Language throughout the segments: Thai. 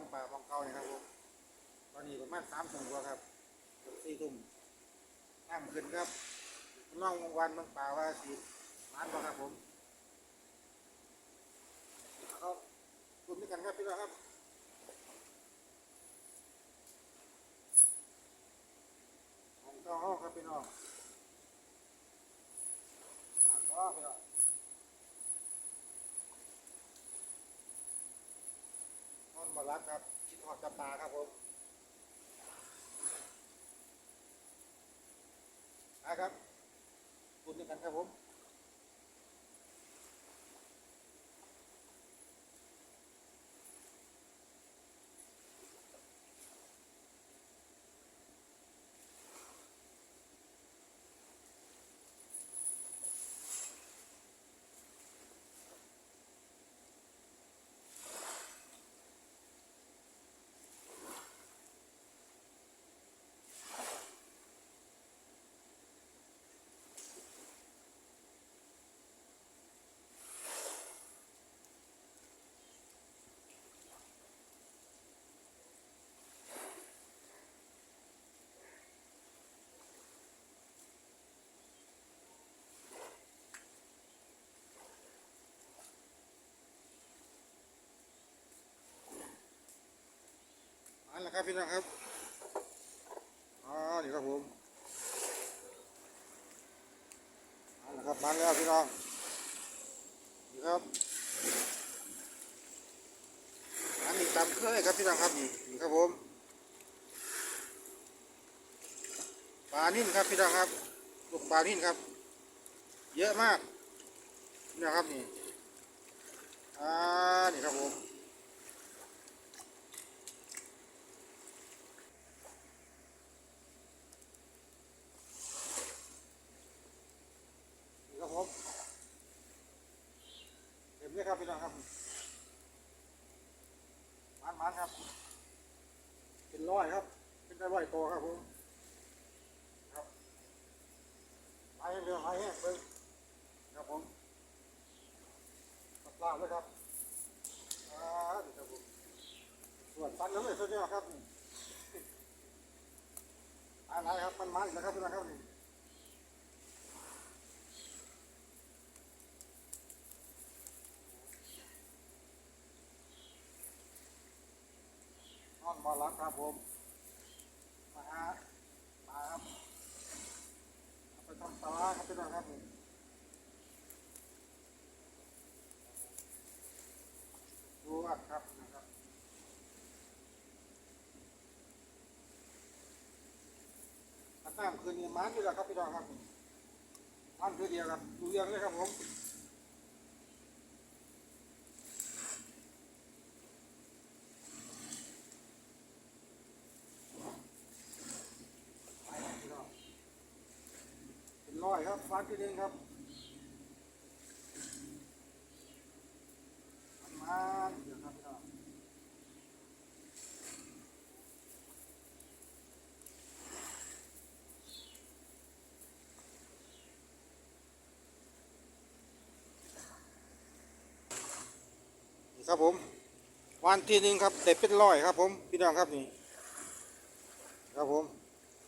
งป่าบางเก่านี่ครับผมตอนนี้ประมาณสามทุ่มกว่าครับสี่ทุ่มน้ำขึ้นครับน้องวันบางป่าว่าสีมานบ่ครับผมเอากลุ่มนี้กันครับพี่น้องครับของเจ้าห้องครับพี่น้องมาต่อพี่น้อง นอนบรับครับคิดหอดจับปาครับผมนะครับคุณด้วยกันครับผม อันละครับพี่น้องครับอ๋อนี่ครับผมอันละครับมาแล้วพี่น้องนี่ครับอันนี้ตามเคยครับพี่น้องครับนี่นี่ครับผมปลานิ่นครับพี่น้องครับลูกปลานิ่นครับ เยอะมากนี่นะครับนี่อ่านี่ครับผม นี่ครับผมเต็มเลย ครับพี่น้องครับมันมันครับ เป็นร้อยครับ เป็นร้อยโตครับผมครับไปเรือไปแห้งเบิ้งครับผมตับลาบเลยครับอ่าครับผมส่วนปันน้ำเลยสุดยอดครับอะไรครับมันมันอีกแล้วครับพี่น้องครับ นี่อนบอลลักครับผม มาฮะมาครับเอาไปทำปลาร้าครับพี่น้องครับผมดูอัดครับนะครับอันน้ำคืนนี้มันอยู่แล้วครับพี่น้องครับมันคือเดียวครับดูเรื่องเลยครับผม ไปครับพี่น้องเป็นร้ อยครับฟันที่นึงครับมาเดี๋ยวครับพี่น้องนี่ครับผมวันที่หนึ่งครับเด็ดเป็นร้อยครับผมพี่น้องครับนี่ครับผม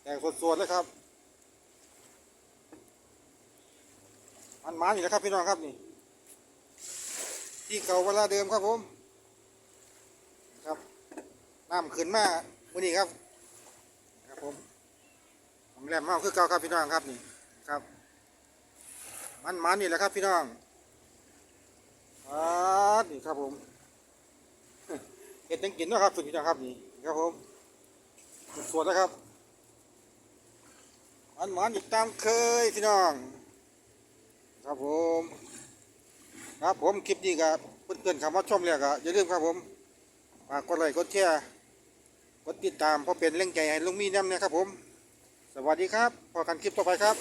แต่งสดๆเลยครับ มันมาอยู่แล้วครับพี่น้องครับนี่ ที่เก่าเวลาเดิมครับผม ครับน้ำขึ้นมาวันนี้ครับครับผมของแหลมเมาคือเก่าครับพี่น้องครับนี่ครับ มันมานี่แหละครับพี่น้องอ่านี่ครับผมเห็ดจังกินนะครับสุดพี่น้องครับนี่ครับผมสดๆแล้วครับมันมันอีกตามเคยพี่น้อง ครับผม ครับผมคลิปนี้ก็เพื่อนๆคำว่าชมแล้วก็อย่าลืมครับผมฝากกดไลค์กดแชร์กดติดตามเพราะเป็นแรงใจให้ลุงมีน้ำเนี่ยครับผม สวัสดีครับพอกันคลิปต่อไปครับ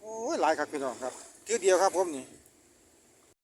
โอ้ยหลายครับพี่น้องครับทีเดียวครับผมนี่